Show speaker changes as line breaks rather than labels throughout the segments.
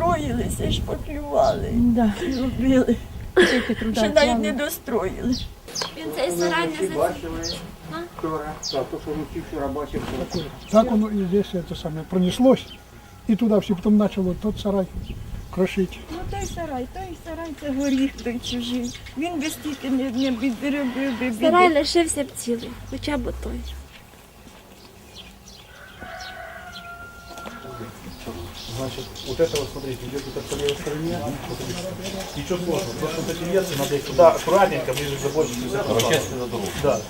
достроїлися, шпаклювали,
Да.
робили. Ще навіть не достроїли.
Він цей сарай не
бачили вчора. Так, то, що вночі вчора бачив,
Так воно і здесь это самое пронеслось, і туди всі потім почало тот сарай крошити.
Ну той сарай, той сарай це горіх той чужий. Він би стільки не, не підробив би біди.
Сарай лишився б цілий, хоча б той.
Значит, вот это вот, смотрите, идет это по левой стороне. Ничего сложного. Просто вот эти ветки надо их туда аккуратненько, ближе к заборчику. Возвращаться на дорогу. Да.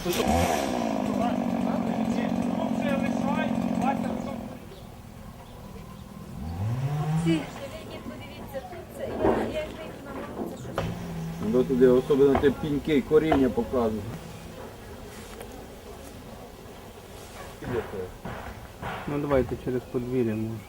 до туди, особливо ті піньки, коріння показують.
Ну давайте через подвір'я може.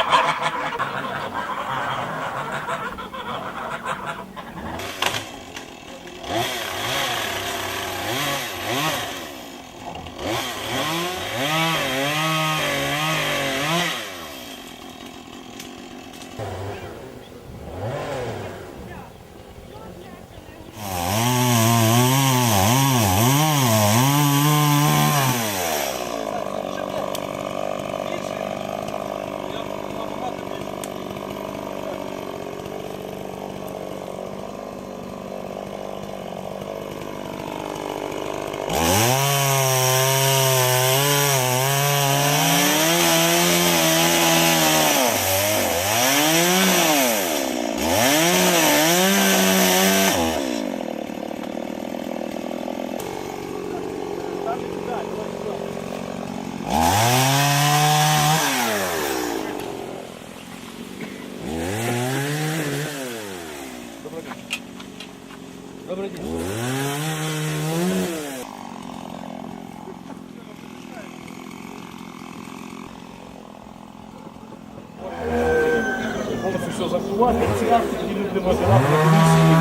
Повністю все заховати. Ціна тоді ми будемо збирати на комісії.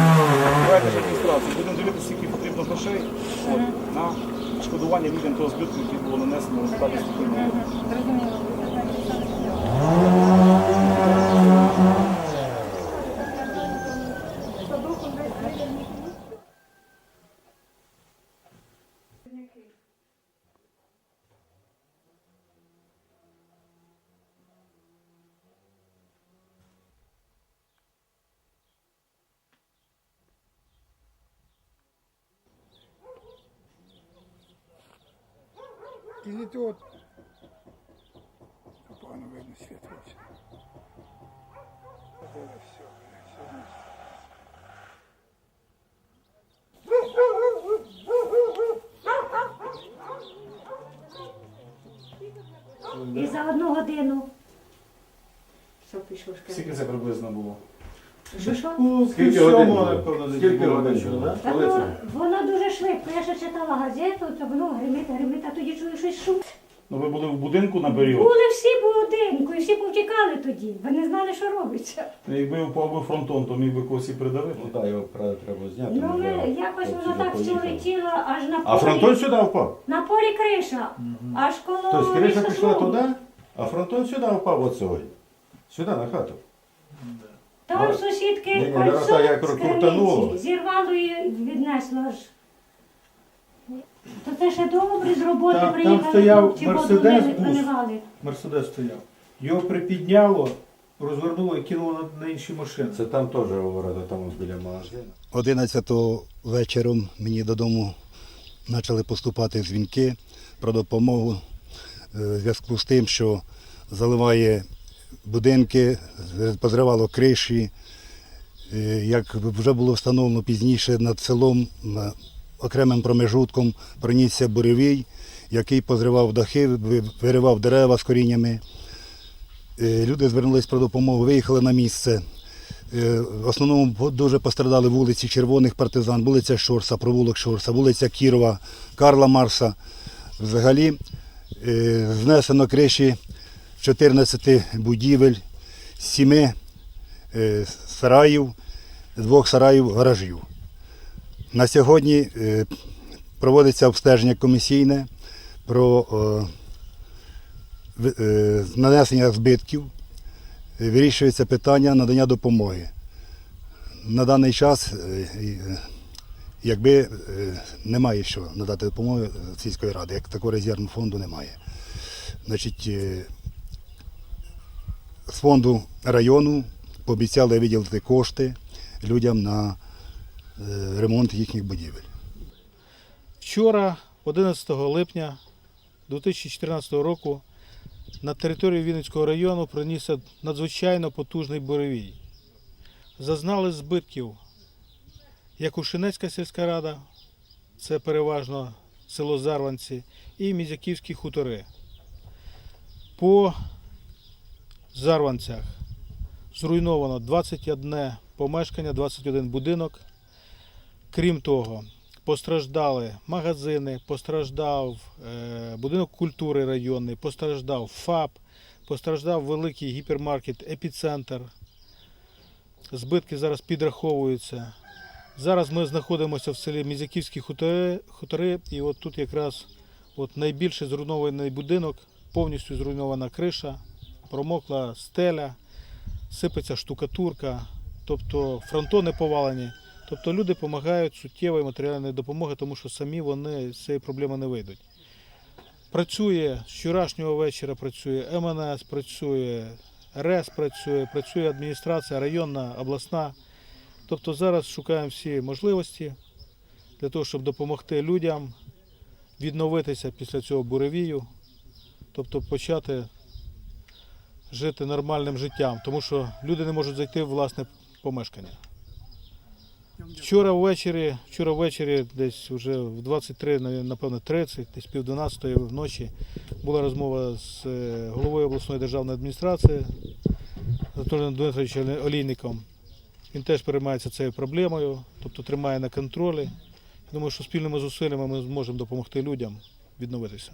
Давайте ж адміністрацію. Будемо дивитися, скільки потрібно грошей от, на шкодування людям того збитку, який було нанесено в стадії стихійної.
І не от. Погано видно світ. ось. Це все, все.
І за одну годину. Що пішло шкаф?
Скільки це приблизно було?
Що?
Скільки годин? Скільки годин чули,
Та
Коли
ну, воно дуже швидко. Я ще читала газету, то воно гримить, гримить, а тоді чую щось шум.
Ну ви були в будинку на період.
Були всі будинку, і всі повтікали тоді. Ви не знали, що робиться.
Якби впав би фронтон, то міг би когось і придавити.
Ну так, його правда треба зняти.
Ну, ми, якось
хлопці
воно так все
поїхали.
летіло, аж на
А фронтон сюди впав?
На полі криша. Аж коло
Тобто криша пішла туди, а фронтон сюди впав оцього. Сюди, на хату.
Там
Ну,
сусідки
ні, ні,
кольцо
зараз як
з
крутануло.
криниці зірвало і віднесло ж. То це ще добре з роботи
Там- там
приїхали,
стояв
воду
«Мерседес» бус. Мерседес стояв. Його припідняло, розвернуло і кинуло на, на інші машини.
Це там теж говорили, там біля магазину.
11 вечором мені додому почали поступати дзвінки про допомогу е, в зв'язку з тим, що заливає будинки, позривало криші. Е, Як вже було встановлено пізніше над селом окремим промежутком пронісся буревій, який позривав дахи, виривав дерева з коріннями. Е, Люди звернулись про допомогу, виїхали на місце. Е, В основному дуже пострадали вулиці Червоних партизан, вулиця Шорса, провулок Шорса, вулиця Кірова, Карла Марса. Взагалі знесено криші 14 будівель, 7 е, сараїв, двох сараїв гаражів. На сьогодні е, проводиться обстеження комісійне про е, нанесення збитків, вирішується питання надання допомоги. На даний час якби немає що надати допомогу сільської ради, як такого резервного фонду немає. Значить, фонду району пообіцяли виділити кошти людям на е, ремонт їхніх будівель.
Вчора, 11 липня 2014 року, на територію Вінницького району пронісся надзвичайно потужний буревій. Зазнали збитків Якушинецька сільська рада, це переважно село Зарванці, і Мізяківські хутори. По Зарванцях зруйновано 21 помешкання, 21 будинок. Крім того, постраждали магазини, постраждав е, будинок культури районний, постраждав ФАП, постраждав великий гіпермаркет Епіцентр. Збитки зараз підраховуються. Зараз ми знаходимося в селі Мізяківські хутори, хутори і от тут якраз от найбільше зруйнований будинок, повністю зруйнована криша, промокла стеля, сипеться штукатурка, тобто фронтони повалені. Тобто люди допомагають суттєвої матеріальної допомоги, тому що самі вони з цієї проблеми не вийдуть. Працює з вчорашнього вечора, працює МНС, працює РЕС, працює, працює адміністрація, районна, обласна. Тобто зараз шукаємо всі можливості для того, щоб допомогти людям відновитися після цього буревію, тобто почати жити нормальним життям, тому що люди не можуть зайти в власне помешкання. Вчора ввечері, вчора ввечері, десь вже в 23, наві- напевно, 30, десь пів 12 ночі була розмова з е, головою обласної державної адміністрації Анатолієм Дмитровичем Олійником. Він теж переймається цією проблемою, тобто тримає на контролі. Думаю, що спільними зусиллями ми зможемо допомогти людям відновитися.